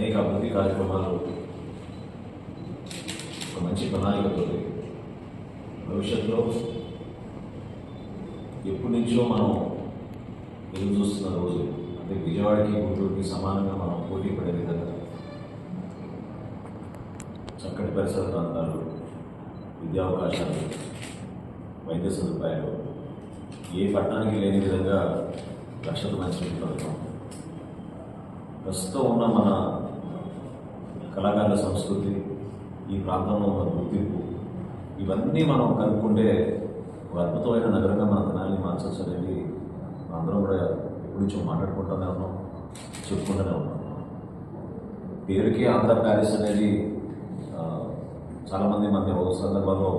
అనేక అభివృద్ధి కార్యక్రమాలు ఒక మంచి ప్రణాళికతో భవిష్యత్తులో ఎప్పటి నుంచో మనం ఎదురు చూస్తున్న రోజు. అంటే విజయవాడకి గుంటూరుకి సమానంగా మనం పోటీ పడే విధంగా చక్కటి పరిసర ప్రాంతాలు విద్యా అవకాశాలు వైద్య సదుపాయాలు ఏ పట్టణానికి లేని విధంగా లక్షల మంచి పథకం ప్రస్తుతం ఉన్న మన కళాకారుల సంస్కృతి ఈ ప్రాంతంలో మన గుర్తింపు ఇవన్నీ మనం కనుక్కుంటే ఒక అద్భుతమైన నగరంగా మన ధనాన్ని మార్చవచ్చు అనేది అందరం కూడా ఎప్పుడు నుంచో మాట్లాడుకుంటూనే ఉన్నాం చెప్పుకుంటూనే ఉన్నాం. పేరుకి ఆంధ్ర ప్యారిస్ అనేది చాలామంది మధ్య ఒక సందర్భంలో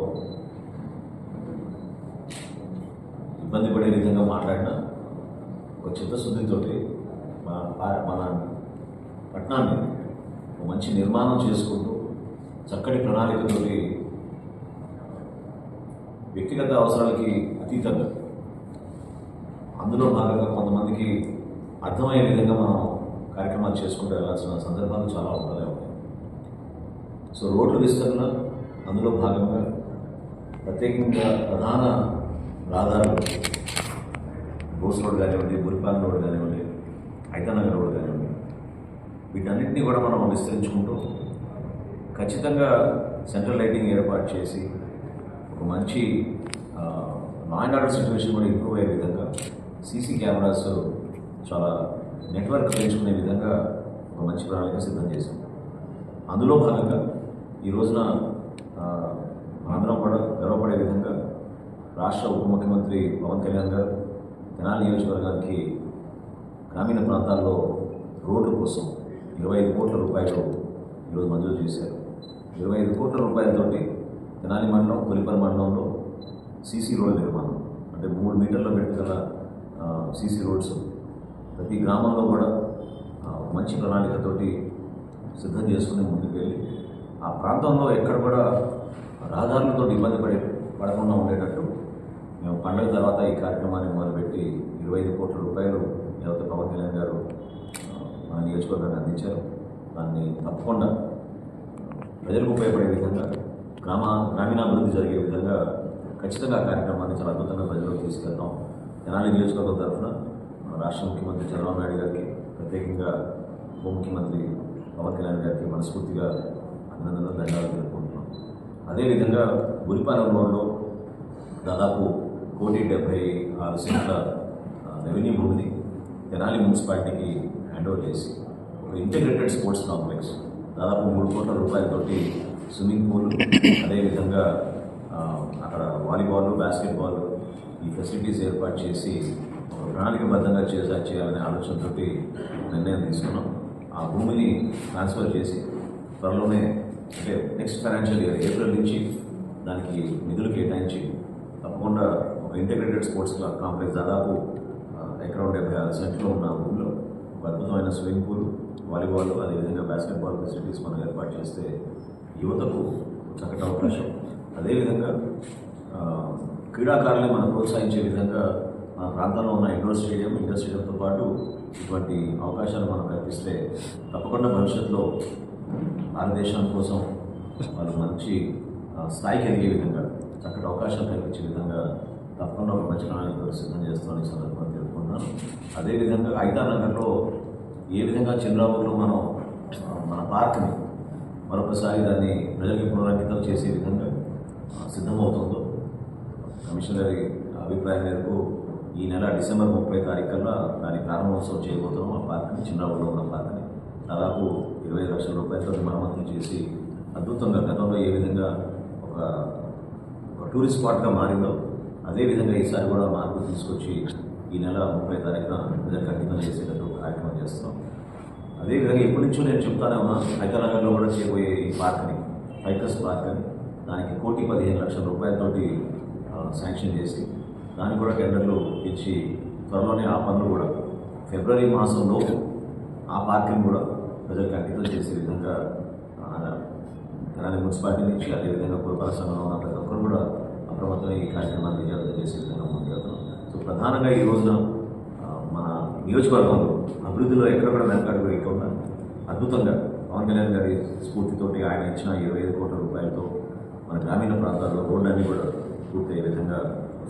ఇబ్బంది పడే విధంగా మాట్లాడిన ఒక చిత్తశుద్ధితోటి మన మన పట్టణాన్ని మంచి నిర్మాణం చేసుకుంటూ చక్కటి ప్రణాళికతోటి వ్యక్తిగత అవసరాలకి అతీతంగా అందులో భాగంగా కొంతమందికి అర్థమయ్యే విధంగా మనం కార్యక్రమాలు చేసుకుంటూ వెళ్ళాల్సిన సందర్భాలు చాలా ఉంటూనే ఉంటాయి సో రోడ్ల విస్తరణ అందులో భాగంగా ప్రత్యేకంగా ప్రధాన రహదారులు బోస్ రోడ్ కానివ్వండి బురిపాలెం రోడ్ కానివ్వండి ఐతనగర్ రోడ్ కానివ్వండి వీటన్నిటిని కూడా మనం విస్తరించుకుంటూ ఖచ్చితంగా సెంట్రల్ లైటింగ్ ఏర్పాటు చేసి ఒక మంచి లా అండ్ ఆర్డర్ సిచ్యువేషన్ కూడా ఇంప్రూవ్ అయ్యే విధంగా సీసీ కెమెరాస్ చాలా నెట్వర్క్ పెంచుకునే విధంగా ఒక మంచి ప్రణాళిక సిద్ధం చేశాం. అందులో భాగంగా ఈ రోజున ఆంధ్రం కూడా గర్వపడే విధంగా రాష్ట్ర ఉప ముఖ్యమంత్రి పవన్ కళ్యాణ్ గారు తెనాలి నియోజకవర్గానికి గ్రామీణ ప్రాంతాల్లో రోడ్ల కోసం ఇరవై ఐదు కోట్ల రూపాయలు ఈరోజు మంజూరు చేశారు. ఇరవై ఐదు కోట్ల రూపాయలతోటి తెనాలి మండలం కొలిపర్ మండలంలో సీసీ రోడ్ నిర్మాణం. అంటే మూడు మీటర్ల పెట్టగల సీసీ రోడ్స్. ప్రతి గ్రామంలో కూడా మంచి ప్రణాళికతోటి సిద్ధం చేసుకుని ముందుకు వెళ్ళి ఆ ప్రాంతంలో ఎక్కడ కూడా రహదారులతో ఇబ్బంది పడే పడకుండా ఉండేటట్టు మేము పండుగ తర్వాత ఈ కార్యక్రమాన్ని మొదలుపెట్టి ఇరవై ఐదు కోట్ల రూపాయలు లేకపోతే పవన్ కళ్యాణ్ గారు మన నియోజకవర్గాన్ని అందించారు. దాన్ని తప్పకుండా ప్రజలకు ఉపయోగపడే విధంగా గ్రామ గ్రామీణాభివృద్ధి జరిగే విధంగా ఖచ్చితంగా ఆ కార్యక్రమాన్ని చాలా అద్భుతంగా ప్రజలకు తీసుకెళ్తాం. తెనాలి నియోజకవర్గం తరఫున మన రాష్ట్ర ముఖ్యమంత్రి చంద్రబాబు నాయుడు గారికి ప్రత్యేకంగా ఉప ముఖ్యమంత్రి పవన్ కళ్యాణ్ గారికి మనస్ఫూర్తిగా అభినందనలు ధన్యవాదాలు తెలుపుకుంటున్నాం. అదేవిధంగా గురిపాలెం రోడ్లో దాదాపు కోటి డెబ్బై ఆరు సెంట్ల రెవెన్యూ భూమిని తెనాలి మున్సిపాలిటీకి హ్యాండ్ ఓవర్ చేసి ఇంటిగ్రేటెడ్ స్పోర్ట్స్ కాంప్లెక్స్ దాదాపు మూడు కోట్ల రూపాయలతోటి స్విమ్మింగ్ పూల్ అదేవిధంగా అక్కడ వాలీబాల్ బాస్కెట్బాల్ ఈ ఫెసిలిటీస్ ఏర్పాటు చేసి ఒక ప్రణాళికబద్ధంగా చేసా చేయాలనే ఆలోచనతోటి నిర్ణయం తీసుకున్నాం. ఆ భూమిని ట్రాన్స్ఫర్ చేసి త్వరలోనే అంటే నెక్స్ట్ ఫైనాన్షియల్ ఇయర్ ఏప్రిల్ నుంచి దానికి నిధులు కేటాయించి తప్పకుండా ఒక ఇంటిగ్రేటెడ్ స్పోర్ట్స్ కాంప్లెక్స్ దాదాపు ఎక్కడ డెబ్బై ఆరు సెంట్లో ఉన్న ఊళ్ళో అద్భుతమైన స్విమ్మింగ్ పూల్ వాలీబాల్ అదేవిధంగా బాస్కెట్బాల్ ఫెసిలిటీస్ మనం ఏర్పాటు చేస్తే యువతకు చక్కటి అవకాశం. అదేవిధంగా క్రీడాకారులను మనం ప్రోత్సహించే విధంగా మన ప్రాంతంలో ఉన్న ఇండోర్ స్టేడియం ఇండోర్ స్టేడియంతో పాటు ఇటువంటి అవకాశాలు మనం కల్పిస్తే తప్పకుండా భవిష్యత్తులో భారతదేశం కోసం వాళ్ళు మంచి స్థాయికి ఎదిగే విధంగా చక్కటి అవకాశాలు కల్పించే విధంగా తప్పకుండా ఒక మంచి ప్రణాళిక సిద్ధం చేస్తామని సందర్భంగా తెలుపుకుంటున్నాను అదేవిధంగా ఐదా నగర్లో ఏ విధంగా చంద్రాబాబులో మనం మన పార్క్ని మరొకసారి దాన్ని ప్రజలకి పునరంకితం చేసే విధంగా సిద్ధమవుతుందో కమిషనర్ అభిప్రాయం మేరకు ఈ నెల డిసెంబర్ ముప్పై తారీఖు కల్లా దాని ప్రారంభోత్సవం చేయబోతున్నాం. ఆ పార్క్ని చిన్నప్పుడు ఉన్న పార్క్ని. దాదాపు ఇరవై లక్షల రూపాయలతో మరమ్మతులు చేసి అద్భుతంగా గతంలో ఏ విధంగా ఒక ఒక టూరిస్ట్ స్పాట్గా మారిందో అదేవిధంగా ఈసారి కూడా మార్పు తీసుకొచ్చి ఈ నెల ముప్పై తారీఖున ప్రజలకు అంకితం చేసేటట్టు కార్యక్రమం చేస్తున్నాం. అదేవిధంగా ఎప్పటి నుంచో నేను చెప్తానే ఉన్నాను హైదరాబాద్లో కూడా చేయబోయే ఈ పార్క్ని ఫైకస్ పార్క్ అని దానికి కోటి పదిహేను లక్షల రూపాయలతోటి శాంక్షన్ చేసి దానికి కూడా టెండర్లు ఇచ్చి త్వరలోనే ఆ పనులు కూడా ఫిబ్రవరి మాసంలో ఆ పార్క్ని కూడా ప్రజలకు అంకితం చేసే విధంగా తెలంగాణ మున్సిపాలిటీ నుంచి అదేవిధంగా పురపాలక సంఘంలో ఉన్న ప్రతి ఒక్కరు కూడా అప్రమత్తమై ఈ కార్యక్రమాన్ని విజయవంతం చేసే విధంగా ముందుకెళ్తున్నాం సో ప్రధానంగా ఈ రోజున మన నియోజకవర్గంలో అభివృద్ధిలో ఎక్కడ కూడా వెనకాడు వేయకుండా అద్భుతంగా పవన్ కళ్యాణ్ గారి స్ఫూర్తితోటి ఆయన ఇచ్చిన ఇరవై ఐదు కోట్ల రూపాయలతో మన గ్రామీణ ప్రాంతాల్లో రోడ్లన్నీ కూడా పూర్తయ్యే విధంగా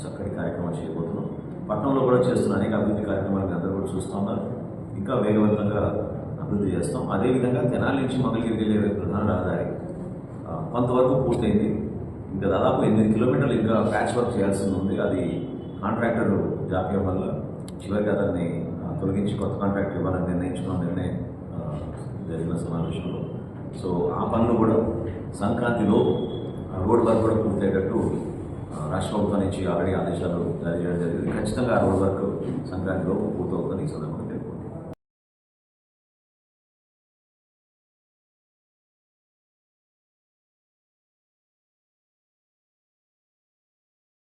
చక్కటి కార్యక్రమాలు చేయబోతున్నాం. పట్టణంలో కూడా చేస్తున్న అనేక అభివృద్ధి కార్యక్రమాలు అందరూ కూడా చూస్తూ ఉన్నారు. ఇంకా వేగవంతంగా అభివృద్ధి చేస్తాం. అదేవిధంగా తెనాలి నుంచి మంగళగిరికి వెళ్ళే ప్రధాన రహదారి కొంతవరకు పూర్తయింది. ఇంకా దాదాపు ఎనిమిది కిలోమీటర్లు ఇంకా ప్యాచ్ వర్క్ చేయాల్సి ఉంది. అది కాంట్రాక్టర్ జాప్యం వల్ల చివరికి అతన్ని తొలగించి కొత్త కాంట్రాక్టర్ ఇవ్వాలని నిర్ణయించుకున్న నిర్ణయం జరిగిన సమావేశంలో. సో ఆ పనులు కూడా సంక్రాంతిలో రోడ్ వర్క్ కూడా పూర్తయ్యేటట్టు రాష్ట్ర ప్రభుత్వం నుంచి ఆల్రెడీ ఆదేశాలు జారీ చేయడం జరిగింది. ఖచ్చితంగా ఆ రోడ్ వర్క్ సంక్రాంతిలో పూర్తవుతుందని ఈ సందర్భంగా